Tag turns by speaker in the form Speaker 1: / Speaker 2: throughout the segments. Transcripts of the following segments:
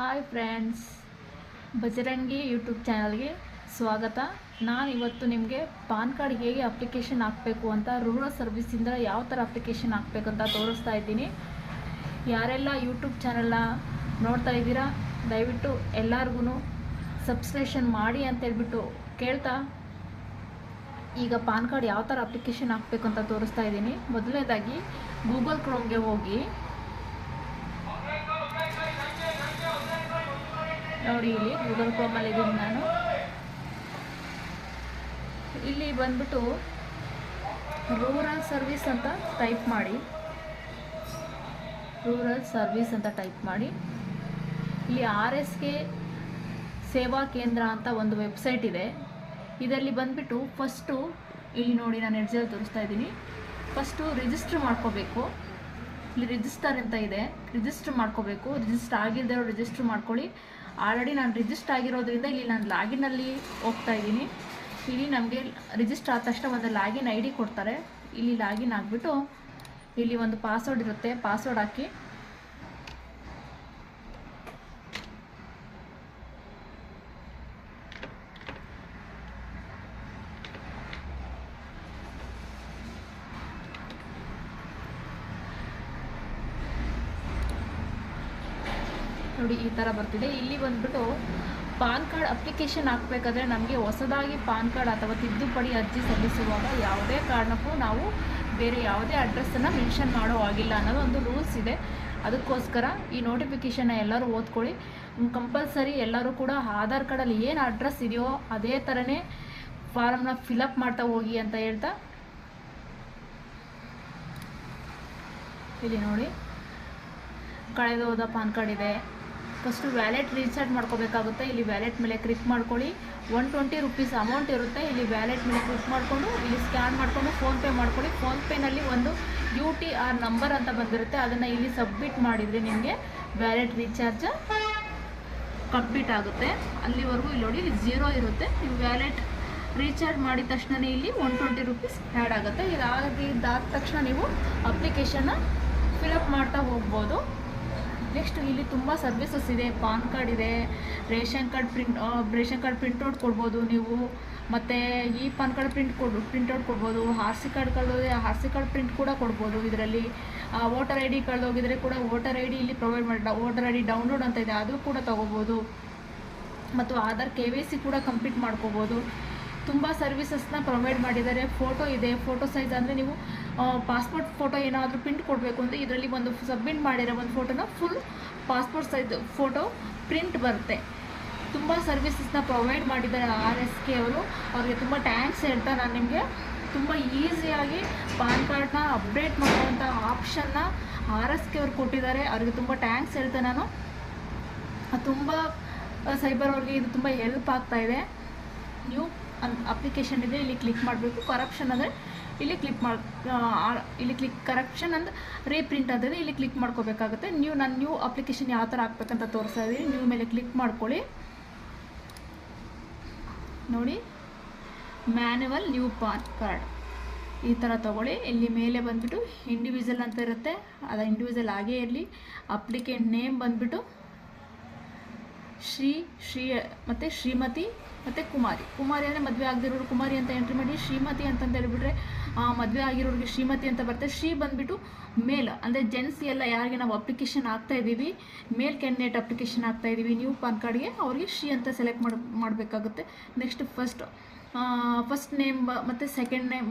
Speaker 1: Hi friends Bajrangi YouTube ಚಾನಲ್ಗೆ ಸ್ವಾಗತ. ನಾನು ಇವತ್ತು ನಿಮಗೆ ಪಾನ್ ಕಾರ್ಡ್ ಹೇಗೆ ಅಪ್ಲಿಕೇಶನ್ ಹಾಕಬೇಕು ಅಂತ ರೂರಲ್ ಸರ್ವಿಸಿಂದ ಯಾವ ಥರ ಅಪ್ಲಿಕೇಶನ್ ಹಾಕಬೇಕಂತ ತೋರಿಸ್ತಾ ಇದ್ದೀನಿ. ಯಾರೆಲ್ಲ ಯೂಟ್ಯೂಬ್ ಚಾನಲ್ನ ನೋಡ್ತಾ ಇದ್ದೀರಾ, ದಯವಿಟ್ಟು ಎಲ್ಲರಿಗೂ ಸಬ್ಸ್ಕ್ರಿಪ್ಷನ್ ಮಾಡಿ ಅಂತ ಹೇಳ್ಬಿಟ್ಟು ಕೇಳ್ತಾ. ಈಗ ಪಾನ್ ಕಾರ್ಡ್ ಯಾವ ಥರ ಅಪ್ಲಿಕೇಶನ್ ಹಾಕಬೇಕು ಅಂತ ತೋರಿಸ್ತಾ ಇದ್ದೀನಿ. ಮೊದಲನೇದಾಗಿ ಗೂಗಲ್ ಕ್ರೋಮ್ಗೆ ಹೋಗಿ. ನೋಡಿ ಇಲ್ಲಿ ಗೂಗಲ್ ಕ್ರೋಮಲ್ಲಿ ಇದ್ದೀನಿ ನಾನು. ಇಲ್ಲಿ ಬಂದ್ಬಿಟ್ಟು ರೂರಲ್ ಸರ್ವಿಸ್ ಅಂತ ಟೈಪ್ ಮಾಡಿ. ರೂರಲ್ ಸರ್ವಿಸ್ ಅಂತ ಟೈಪ್ ಮಾಡಿ. ಇಲ್ಲಿ ಆರ್ ಎಸ್ ಕೆ ಸೇವಾ ಕೇಂದ್ರ ಅಂತ ಒಂದು ವೆಬ್ಸೈಟ್ ಇದೆ. ಇದರಲ್ಲಿ ಬಂದ್ಬಿಟ್ಟು ಫಸ್ಟು ಇಲ್ಲಿ ನೋಡಿ ನಾನು ಎಡ್ಜಲ್ಲಿ ತೋರಿಸ್ತಾ ಇದ್ದೀನಿ. ಫಸ್ಟು ರಿಜಿಸ್ಟರ್ ಮಾಡ್ಕೋಬೇಕು. ಇಲ್ಲಿ ರಿಜಿಸ್ಟರ್ ಅಂತ ಇದೆ. ರಿಜಿಸ್ಟರ್ ಮಾಡ್ಕೋಬೇಕು. ರಿಜಿಸ್ಟರ್ ಆಗಿಲ್ಲದೆ ರಿಜಿಸ್ಟರ್ ಮಾಡ್ಕೊಳ್ಳಿ. ಆಲ್ರೆಡಿ ನಾನು ರಿಜಿಸ್ಟರ್ ಆಗಿರೋದ್ರಿಂದ ಇಲ್ಲಿ ನಾನು ಲಾಗಿನಲ್ಲಿ ಹೋಗ್ತಾ ಇದ್ದೀನಿ. ಇಲ್ಲಿ ನಮಗೆ ರಿಜಿಸ್ಟರ್ ಆದ ತಕ್ಷಣ ಒಂದು ಲಾಗಿನ್ ಐ ಡಿ ಕೊಡ್ತಾರೆ. ಇಲ್ಲಿ ಲಾಗಿನ್ ಆಗಿಬಿಟ್ಟು ಇಲ್ಲಿ ಒಂದು ಪಾಸ್ವರ್ಡ್ ಇರುತ್ತೆ. ಪಾಸ್ವರ್ಡ್ ಹಾಕಿ ನೋಡಿ ಈ ಥರ ಬರ್ತಿದೆ. ಇಲ್ಲಿ ಬಂದ್ಬಿಟ್ಟು ಪಾನ್ ಕಾರ್ಡ್ ಅಪ್ಲಿಕೇಶನ್ ಹಾಕಬೇಕಾದ್ರೆ ನಮಗೆ ಹೊಸದಾಗಿ ಪಾನ್ ಕಾರ್ಡ್ ಅಥವಾ ತಿದ್ದುಪಡಿ ಅರ್ಜಿ ಸಲ್ಲಿಸುವಾಗ ಯಾವುದೇ ಕಾರಣಕ್ಕೂ ನಾವು ಬೇರೆ ಯಾವುದೇ ಅಡ್ರೆಸ್ಸನ್ನು ಮೆನ್ಷನ್ ಮಾಡೋ ಆಗಿಲ್ಲ ಅನ್ನೋದು ಒಂದು ರೂಲ್ಸ್ ಇದೆ. ಅದಕ್ಕೋಸ್ಕರ ಈ ನೋಟಿಫಿಕೇಷನ್ನ ಎಲ್ಲರೂ ಓದ್ಕೊಳ್ಳಿ. ಕಂಪಲ್ಸರಿ ಎಲ್ಲರೂ ಕೂಡ ಆಧಾರ್ ಕಾರ್ಡಲ್ಲಿ ಏನು ಅಡ್ರೆಸ್ ಇದೆಯೋ ಅದೇ ಥರನೇ ಫಾರಮ್ನ ಫಿಲಪ್ ಮಾಡ್ತಾ ಹೋಗಿ ಅಂತ ಹೇಳ್ತಾ. ಇಲ್ಲಿ ನೋಡಿ. ಕಳೆದು ಹೋದ ಪಾನ್ ಕಾರ್ಡ್ ಇದೆ. ಫಸ್ಟು ವ್ಯಾಲೆಟ್ ರೀಚಾರ್ಜ್ ಮಾಡ್ಕೋಬೇಕಾಗುತ್ತೆ. ಇಲ್ಲಿ ವ್ಯಾಲೆಟ್ ಮೇಲೆ ಕ್ಲಿಕ್ ಮಾಡ್ಕೊಳ್ಳಿ. ಒನ್ ಟ್ವೆಂಟಿ ರುಪೀಸ್ ಅಮೌಂಟ್ ಇರುತ್ತೆ. ಇಲ್ಲಿ ವ್ಯಾಲೆಟ್ ಮೇಲೆ ಕ್ಲಿಕ್ ಮಾಡಿಕೊಂಡು, ಇಲ್ಲಿ ಸ್ಕ್ಯಾನ್ ಮಾಡಿಕೊಂಡು ಫೋನ್ಪೇ ಮಾಡ್ಕೊಳ್ಳಿ. ಫೋನ್ಪೇನಲ್ಲಿ ಒಂದು ಯು ಟಿ ಆರ್ ನಂಬರ್ ಅಂತ ಬಂದಿರುತ್ತೆ. ಅದನ್ನು ಇಲ್ಲಿ ಸಬ್ಮಿಟ್ ಮಾಡಿದರೆ ನಿಮಗೆ ವ್ಯಾಲೆಟ್ ರೀಚಾರ್ಜ್ ಕಂಪ್ಲೀಟ್ ಆಗುತ್ತೆ. ಅಲ್ಲಿವರೆಗೂ ಇಲ್ಲಿ ನೋಡಿ ಇಲ್ಲಿ ಝೀರೋ ಇರುತ್ತೆ. ನೀವು ವ್ಯಾಲೆಟ್ ರೀಚಾರ್ಜ್ ಮಾಡಿದ ತಕ್ಷಣ ಇಲ್ಲಿ ಒನ್ ಟ್ವೆಂಟಿ ರುಪೀಸ್ ಆ್ಯಡ್ ಆಗುತ್ತೆ. ಇದಾಗಿದ್ದಾದ ತಕ್ಷಣ ನೀವು ಅಪ್ಲಿಕೇಶನ್ನ ಫಿಲಪ್ ಮಾಡ್ತಾ ಹೋಗ್ಬೋದು. ನೆಕ್ಸ್ಟ್ ಇಲ್ಲಿ ತುಂಬ ಸರ್ವಿಸಸ್ ಇದೆ. ಪಾನ್ ಕಾರ್ಡ್ ಇದೆ ration card print ration card printout ಕೊಡ್ಬೋದು ನೀವು. ಮತ್ತು ಈ ಪಾನ್ ಕಾರ್ಡ್ ಪ್ರಿಂಟ್ ಕೊಡು ಪ್ರಿಂಟೌಟ್ ಕೊಡ್ಬೋದು. ಆರ್ ಸಿ ಕಾರ್ಡ್ ಕಳೆದೋದ್ರೆ ಆರ್ ಸಿ ಕಾರ್ಡ್ ಪ್ರಿಂಟ್ ಕೂಡ ಕೊಡ್ಬೋದು ಇದರಲ್ಲಿ. ವೋಟರ್ ಐ ಡಿ ಕಳೆದೋಗಿದ್ರೆ ಕೂಡ ವೋಟರ್ ಐ ಡಿ ಇಲ್ಲಿ ಪ್ರೊವೈಡ್ ಮಾಡಿ ವೋಟರ್ ಐ ಡಿ ಡೌನ್ಲೋಡ್ ಅಂತ ಇದೆ. ಅದು ಕೂಡ ತೊಗೋಬೋದು. ಮತ್ತು ಆಧಾರ್ ಕೆ ವೈ ಸಿ ಕೂಡ ಕಂಪ್ಲೀಟ್ ಮಾಡ್ಕೋಬೋದು. ತುಂಬ ಸರ್ವಿಸಸ್ನ ಪ್ರೊವೈಡ್ ಮಾಡಿದ್ದಾರೆ. ಫೋಟೋ ಇದೆ. ಫೋಟೋ ಸೈಜ್ ಅಂದರೆ ನೀವು ಪಾಸ್ಪೋರ್ಟ್ ಫೋಟೋ ಏನಾದರೂ ಪ್ರಿಂಟ್ ಕೊಡಬೇಕು ಅಂದರೆ ಇದರಲ್ಲಿ ಒಂದು ಸಬ್ಮಿಟ್ ಮಾಡಿರೋ ಒಂದು ಫೋಟೋನ full passport size photo print ಬರುತ್ತೆ. ತುಂಬ ಸರ್ವಿಸಸ್ನ ಪ್ರೊವೈಡ್ ಮಾಡಿದ್ದಾರೆ ಆರ್ ಎಸ್ ಕೆ ಅವರು. ಅವ್ರಿಗೆ ತುಂಬ ಟ್ಯಾಂಕ್ಸ್ ಹೇಳ್ತಾ ನಾನು ನಿಮಗೆ. ತುಂಬ ಈಸಿಯಾಗಿ ಪಾನ್ ಕಾರ್ಡ್ನ ಅಪ್ಡೇಟ್ ಮಾಡುವಂಥ ಆಪ್ಷನ್ನ ಆರ್ ಎಸ್ ಕೆ ಅವ್ರು ಕೊಟ್ಟಿದ್ದಾರೆ. ಅವ್ರಿಗೆ ತುಂಬ ಟ್ಯಾಂಕ್ಸ್ ಹೇಳ್ತೆ ನಾನು. ತುಂಬ ಸೈಬರ್ ಅವ್ರಿಗೆ ಇದು ತುಂಬ ಹೆಲ್ಪ್ ಆಗ್ತಾಯಿದೆ ನೀವು ಅಪ್ಲಿಕೇಶನ್ ಇದೆ, ಇಲ್ಲಿ ಕ್ಲಿಕ್ ಮಾಡಬೇಕು. ಕರಪ್ಷನ್ ಅಂದರೆ ಇಲ್ಲಿ ಕ್ಲಿಕ್ ಮಾಡಿ ಇಲ್ಲಿ ಕ್ಲಿಕ್ ಕರಪ್ಷನ್ ಅಂದ್ರೆ ರೀಪ್ರಿಂಟ್ ಅಂದರೆ ಇಲ್ಲಿ ಕ್ಲಿಕ್ ಮಾಡ್ಕೋಬೇಕಾಗುತ್ತೆ. ನೀವು ನಾನು ನ್ಯೂ ಅಪ್ಲಿಕೇಶನ್ ಯಾವ ಥರ ಹಾಕ್ಬೇಕಂತ ತೋರಿಸ್ತಾ ಇದ್ದೀನಿ ನ್ಯೂ ಮೇಲೆ ಕ್ಲಿಕ್ ಮಾಡ್ಕೊಳ್ಳಿ. ನೋಡಿ ಮ್ಯಾನ್ಯುವಲ್ ನ್ಯೂ ಪಾನ್ ಕಾರ್ಡ್ ಈ ಥರ ತೊಗೊಳ್ಳಿ. ಇಲ್ಲಿ ಮೇಲೆ ಬಂದುಬಿಟ್ಟು ಇಂಡಿವಿಜುವಲ್ ಅಂತ ಇರುತ್ತೆ. ಅದು ಇಂಡಿವಿಜುವಲ್ ಆಗೇ ಇರಲಿ. ಅಪ್ಲಿಕೆಂಟ್ ನೇಮ್ ಬಂದುಬಿಟ್ಟು ಶ್ರೀ ಶ್ರೀ, ಮತ್ತು ಶ್ರೀಮತಿ ಮತ್ತು ಕುಮಾರಿ. ಕುಮಾರಿ ಅಂದರೆ ಮದುವೆ ಆಗದಿರೋರು ಕುಮಾರಿ ಅಂತ ಎಂಟ್ರಿ ಮಾಡಿ ಶ್ರೀಮತಿ ಅಂತಂತ ಹೇಳ್ಬಿಟ್ರೆ ಮದುವೆ ಆಗಿರೋರಿಗೆ ಶ್ರೀಮತಿ ಅಂತ ಬರುತ್ತೆ. ಶ್ರೀ ಬಂದುಬಿಟ್ಟು ಮೇಲ್, ಅಂದರೆ ಜೆಂಟ್ಸ್ ಎಲ್ಲ ಯಾರಿಗೆ ನಾವು ಅಪ್ಲಿಕೇಶನ್ ಹಾಕ್ತಾ ಇದ್ದೀವಿ, ಮೇಲ್ ಕ್ಯಾಂಡಿಡೇಟ್ ಅಪ್ಲಿಕೇಶನ್ ಹಾಕ್ತಾ ಇದ್ದೀವಿ ನ್ಯೂ ಪಾನ್ ಕಾರ್ಡ್ಗೆ ಅವರಿಗೆ ಶ್ರೀ ಅಂತ ಸೆಲೆಕ್ಟ್ ಮಾಡಿ, ಮಾಡಬೇಕಾಗುತ್ತೆ. ನೆಕ್ಸ್ಟ್ ಫಸ್ಟ್ ಫಸ್ಟ್ ನೇಮ್ ಮತ್ತು second name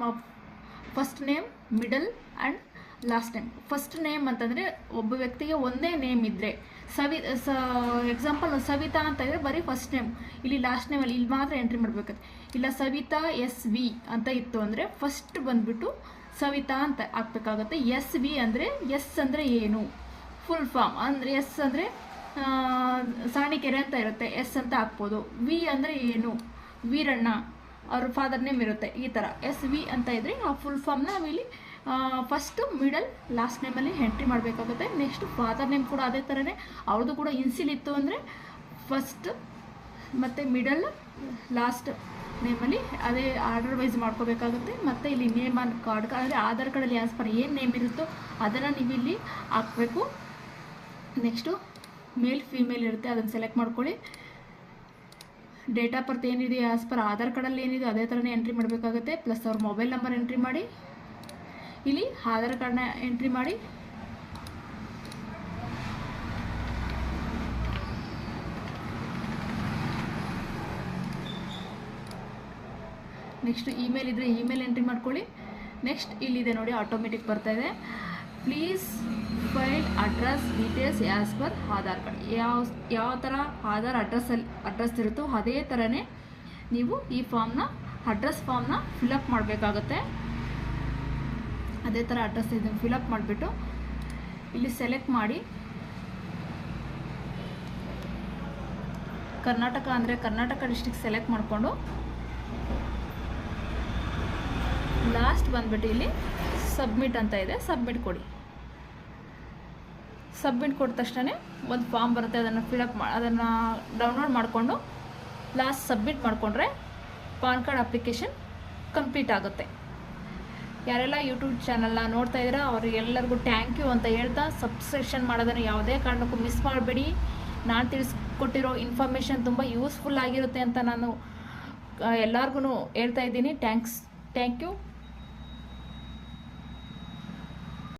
Speaker 1: first name middle and last name first name ಅಂತಂದರೆ ಒಬ್ಬ ವ್ಯಕ್ತಿಗೆ ಒಂದೇ ನೇಮ್ ಇದ್ದರೆ ಸವಿ, ಸ ಎಕ್ಸಾಂಪಲ್ ಸವಿತಾ ಅಂತ ಇದ್ದರೆ ಬರೀ ಫಸ್ಟ್ ನೇಮ್ ಇಲ್ಲಿ ಲಾಸ್ಟ್ ನೇಮಲ್ಲಿ ಇಲ್ಲಿ ಮಾತ್ರ ಎಂಟ್ರಿ ಮಾಡಬೇಕಾಗುತ್ತೆ. ಇಲ್ಲ ಸವಿತಾ ಎಸ್ ವಿ ಅಂತ ಇತ್ತು ಅಂದರೆ ಫಸ್ಟ್ ಬಂದುಬಿಟ್ಟು ಸವಿತಾ ಅಂತ ಹಾಕ್ಬೇಕಾಗುತ್ತೆ ಎಸ್ ವಿ ಅಂದರೆ ಎಸ್ ಅಂದರೆ ಏನು? ಫುಲ್ ಫಾರ್ಮ್ ಅಂದರೆ ಎಸ್ ಅಂದರೆ ಸಾಣಿಕೆರೆ ಅಂತ ಇರುತ್ತೆ. ಎಸ್ ಅಂತ ಹಾಕ್ಬೋದು. ವಿ ಅಂದರೆ ಏನು? ವೀರಣ್ಣ. ಅವ್ರ ಫಾದರ್ ನೇಮ್ ಇರುತ್ತೆ. ಈ ಥರ ಎಸ್ ವಿ ಅಂತ ಇದ್ದರೆ ಆ ಫುಲ್ ಫಾರ್ಮ್ನ ನಾವಿಲ್ಲಿ ಫಸ್ಟು ಮಿಡಲ್ ಲಾಸ್ಟ್ ನೇಮಲ್ಲಿ ಎಂಟ್ರಿ ಮಾಡಬೇಕಾಗುತ್ತೆ. ನೆಕ್ಸ್ಟ್ ಫಾದರ್ ನೇಮ್ ಕೂಡ ಅದೇ ಥರನೇ ಅವ್ರದ್ದು ಕೂಡ ಇನ್ಸಿಲ್ ಇತ್ತು ಅಂದರೆ ಫಸ್ಟ್ ಮತ್ತು ಮಿಡಲ್ ಲಾಸ್ಟ್ ನೇಮಲ್ಲಿ ಅದೇ ಆರ್ಡರ್ ವೈಸ್ ಮಾಡ್ಕೋಬೇಕಾಗುತ್ತೆ. ಮತ್ತು ಇಲ್ಲಿ ನೇಮ್ ಆನ್ ಕಾರ್ಡ್ ಅಂದರೆ ಆಧಾರ್ ಕಾರ್ಡಲ್ಲಿ ಆಸ್ ಪರ್ ಏನು ನೇಮ್ ಇರುತ್ತೋ ಅದನ್ನು ನೀವು ಇಲ್ಲಿ ಹಾಕಬೇಕು. ನೆಕ್ಸ್ಟು ಮೇಲ್ ಫೀಮೇಲ್ ಇರುತ್ತೆ. ಅದನ್ನು ಸೆಲೆಕ್ಟ್ ಮಾಡ್ಕೊಳ್ಳಿ. ಡೇಟ್ ಆಫ್ ಬರ್ತ್ ಏನಿದೆ ಆಸ್ ಪರ್ ಆಧಾರ್ ಕಾರ್ಡಲ್ಲಿ ಏನಿದೆ, ಅದೇ ಥರನೇ ಎಂಟ್ರಿ ಮಾಡಬೇಕಾಗುತ್ತೆ. ಪ್ಲಸ್ ಅವ್ರ ಮೊಬೈಲ್ ನಂಬರ್ ಎಂಟ್ರಿ ಮಾಡಿ. ಇಲ್ಲಿ ಆಧಾರ್ ಕಾರ್ಡ್ನ ಎಂಟ್ರಿ ಮಾಡಿ. ನೆಕ್ಸ್ಟ್ ಇಮೇಲ್ ಇದ್ದರೆ ಇಮೇಲ್ ಎಂಟ್ರಿ ಮಾಡ್ಕೊಳ್ಳಿ. ನೆಕ್ಸ್ಟ್ ಇಲ್ಲಿದೆ ನೋಡಿ ಆಟೋಮೆಟಿಕ್ ಬರ್ತಾ ಇದೆ. Please fill address details as per Aadhaar card. ಯಾವ ಯಾವ ಥರ ಆಧಾರ್ ಅಡ್ರೆಸ್ಸಲ್ಲಿ ಅಡ್ರೆಸ್ ಇರುತ್ತೋ ಅದೇ ಥರನೇ ನೀವು ಈ ಫಾರ್ಮ್ನ ಅಡ್ರೆಸ್ ಫಾರ್ಮ್ನ ಫಿಲಪ್ ಮಾಡಬೇಕಾಗುತ್ತೆ. ಅದೇ ಥರ ಅಡ್ರೆಸ್ ಇದನ್ನು ಫಿಲಪ್ ಮಾಡಿಬಿಟ್ಟು ಇಲ್ಲಿ ಸೆಲೆಕ್ಟ್ ಮಾಡಿ. ಕರ್ನಾಟಕ ಅಂದರೆ ಕರ್ನಾಟಕ ಡಿಸ್ಟಿಕ್ ಸೆಲೆಕ್ಟ್ ಮಾಡಿಕೊಂಡು. ಲಾಸ್ಟ್ ಬಂದ್ಬಿಟ್ಟು ಇಲ್ಲಿ ಸಬ್ಮಿಟ್ ಅಂತ ಇದೆ ಸಬ್ಮಿಟ್ ಕೊಡಿ. ಸಬ್ಮಿಟ್ ಕೊಟ್ಟ ತಕ್ಷಣ ಒಂದು ಫಾರ್ಮ್ ಬರುತ್ತೆ, ಅದನ್ನು ಫಿಲಪ್ ಮಾ, ಅದನ್ನು ಡೌನ್ಲೋಡ್ ಮಾಡಿಕೊಂಡು ಲಾಸ್ಟ್ ಸಬ್ಮಿಟ್ ಮಾಡಿಕೊಂಡ್ರೆ ಪಾನ್ ಕಾರ್ಡ್ ಅಪ್ಲಿಕೇಶನ್ ಕಂಪ್ಲೀಟ್ ಆಗುತ್ತೆ. ಯಾರೆಲ್ಲ ಯೂಟ್ಯೂಬ್ ಚಾನಲ್ನ ನೋಡ್ತಾ ಇದ್ದೀರಾ, ಅವರಿಗೆಲ್ಲರಿಗೂ ಥ್ಯಾಂಕ್ ಯು ಅಂತ ಹೇಳ್ತಾ ಸಬ್ಸ್ಕ್ರಿಪ್ಷನ್ ಮಾಡೋದನ್ನು ಯಾವುದೇ ಕಾರಣಕ್ಕೂ ಮಿಸ್ ಮಾಡಬೇಡಿ. ನಾನು ತಿಳಿಸ್ಕೊಟ್ಟಿರೋ ಇನ್ಫಾರ್ಮೇಷನ್ ತುಂಬ ಯೂಸ್ಫುಲ್ ಆಗಿರುತ್ತೆ ಅಂತ ನಾನು ಎಲ್ಲರಿಗೂ ಹೇಳ್ತಾ ಇದ್ದೀನಿ. Thanks thank you